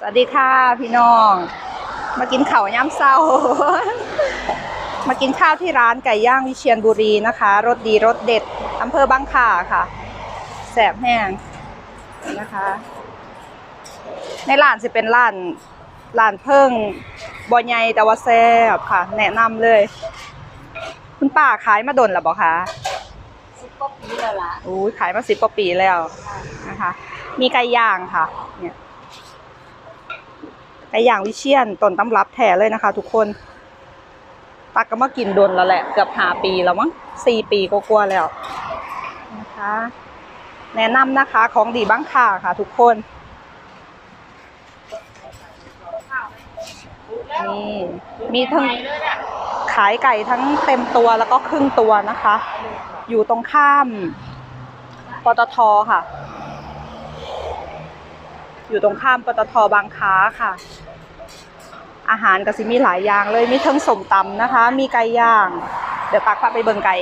สวัสดีค่ะพี่น้อง มากินข้าวย่ำเศร้า มากินข้าวที่ร้านไก่ย่างวิเชียรบุรีนะคะรสดีรสเด็ดอำเภอบางข่าค่ะแสบแห้งนะคะ ในร้านจะเป็นร้านร้านเพิ่งบอใหญ่แต่ว่าแซ่บค่ะ แนะนำเลย คุณป้าขายมาดนหรือเปล่าคะสิบกว่าปีแล้วล่ะอู้ยขายมาสิบกว่าปีแล้วนะคะ มีไก่ย่างค่ะ เนี่ย ไก่ย่างวิเชียนต้นตำรับแท้เลยนะคะ ทุกคนตักก็มากินดนแล้วแหละ เกือบหาปีแล้วมั้งสี่ปีก็กลัวแล้วนะคะ แนะนำนะคะของดีบ้างค่ะค่ะ ทุกคนนี่มีทั้งขายไก่ทั้งเต็มตัวแล้วก็ครึ่งตัวนะคะ อยู่ตรงข้ามปตทค่ะ อยู่ตรงข้ามปตทบางค้าค่ะ อาหารก็สิมีหลายอย่างเลยมีทั้งสมตำนะคะ มีไก่ย่าง เดี๋ยวตักพาไปเบิ่งไก่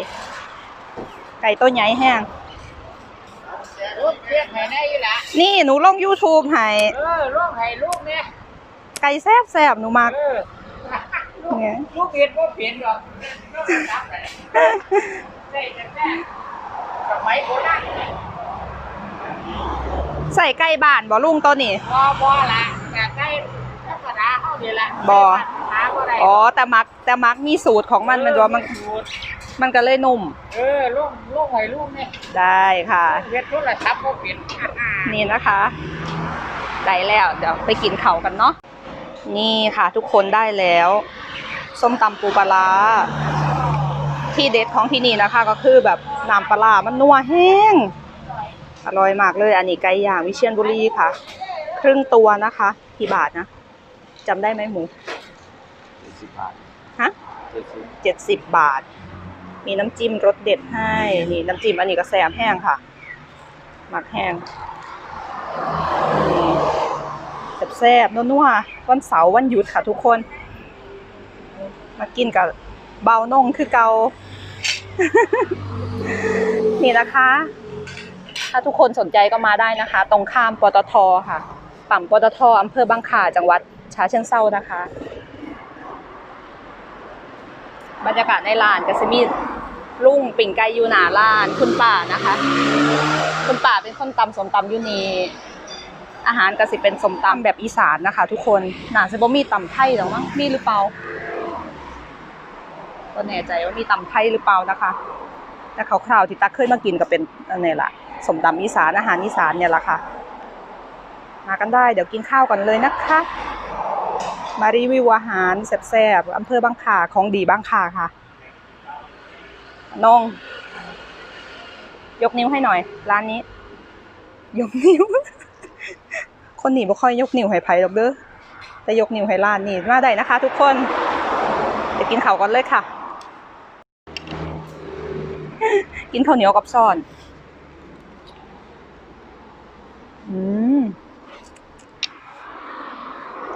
ไก่ตัวใหญ่แห้งรูปเรียกให้ได้อยู่ละนี่หนูลง YouTube ให้เออรูปให้ลูกเนี่ยไก่แซ่บแซ่บๆหนูมักเออเนี่ยลูกเปลี่ยนก็เปลี่ยนหรอกลูกรับเลยได้แต่แม่สมัยโบราณ ใส่ไก่บ้านบ่ลุงตัวนี้บ่บ่ละแต่ได้ธรรมดาเข้าดีละบ่หาบ่ได้อ๋อแต่มักแต่มักมีสูตรของมันมันว่ามันสูตรมันก็เลยนุ่ม เออลูกลูกให้ลูกเนี่ยได้ค่ะเฮ็ดโทรศัพท์ก็เปลี่ยนนี่นะคะได้แล้วเดี๋ยวไปกินเขาวกันเนาะนี่ค่ะทุกคนได้แล้ว ส้มตำปูปลาร้าที่เด็ดของที่นี่นะคะ ก็คือแบบน้ำปลาร้ามันนัวแห้ง อร่อยมากเลย อันนี้ไก่ย่างวิเชียรบุรีค่ะ ครึ่งตัวนะคะกี่บาทนะจำได้ไหมหมูสิบบาทฮะเจ็ดสิบเจ็ดสิบบาท มีน้ำจิ้มรสเด็ดให้นี่น้ำจิ้มอันนี้ก็แซมแห้งค่ะ หมักแห้งนี่แซ่บๆนัวๆวันเสาร์วันหยุดค่ะทุกคน มากินกับเบานงคือเกา นี่นะคะถ้าทุกคนสนใจก็มาได้นะคะ ตรงข้ามปตทค่ะปั๊มปตทอำเภอบางข่าจังหวัดฉะเชิงเทรานะคะ บรรยากาศในร้านก็จะมีลุ่งปิ่งไก่ยูหนาร้านคุณป้านะคะ คุณป้าเป็นคนตำสมตำยูนีอาหารก็สิเป็นสมตำแบบอีสานนะคะ ทุกคนหน่าจะบ่มีตำไทยหรือมั้งมีหรือเปล่าก็แน่ใจว่ามีตำไทยหรือเปล่านะคะ แต่คร่าวๆที่ตักเคยมากินก็เป็นอันนี้แหละ สมตำอีสานอาหารอีสานเนี่ยแหละค่ะ มากันได้เดี๋ยวกินข้าวกันเลยนะคะ มารีวิวอาหารแซ่บๆอำเภอบางขาของดีบางขาค่ะน้องยกนิ้วให้หน่อย ร้านนี้ ยกนิ้ว คนหนีบ่ค่อยยกนิ้วให้ไผหรอกเด้อแต่ยกนิ้วให้ร้านนี่มาได้นะคะ ทุกคนเดี๋ยวกินข้าวกันเลยค่ะ กินข้าวเหนียวกับซ่อน อืม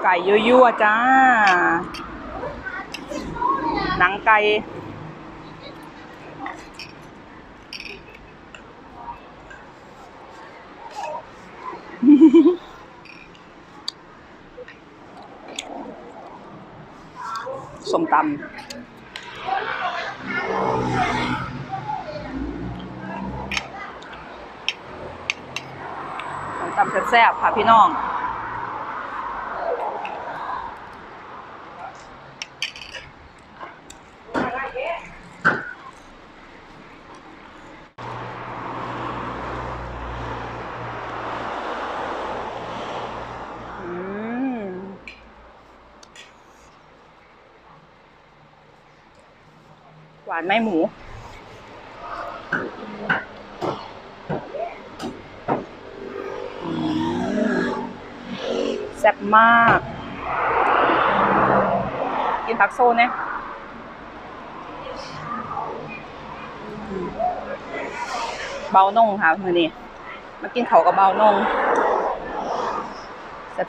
ไก่ยั่วๆจ้า หนังไก่ส้มตำส้ม ตำแซ่บๆค่ะพี่น้องอืมหวานไหมหมู แซ่บมาก กินผักโซนเนี่ยเบานงค่ะมือนี้มากินเขากับเบานง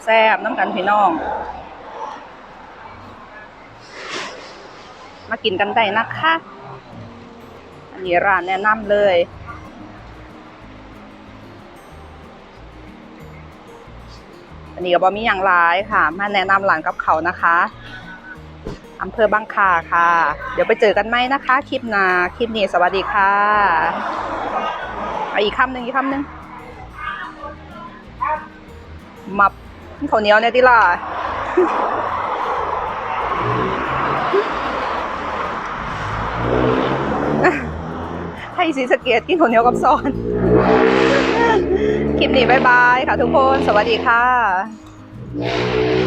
แซ่บๆน้ำกันพี่น้อง มากินกันได้นะคะ อันนี้ร้านแนะนำเลย นนี้ก็บอมีอย่างร้ายค่ะ มาแนะนำร้านกับเขานะคะอำเภอบางคาค่ะ เดี๋ยวไปเจอกันไหมนะคะ คลิปนาคลิปนี้สวัสดีค่ะอีกคำหนึ่งอีกคำหนึ่งมับข้าวเหนียวเนี่ยดิล่ะให้สีสะเกตกินข้าวเหนียวกับซอน คลิปนี้บายบายค่ะทุกคน สวัสดีค่ะ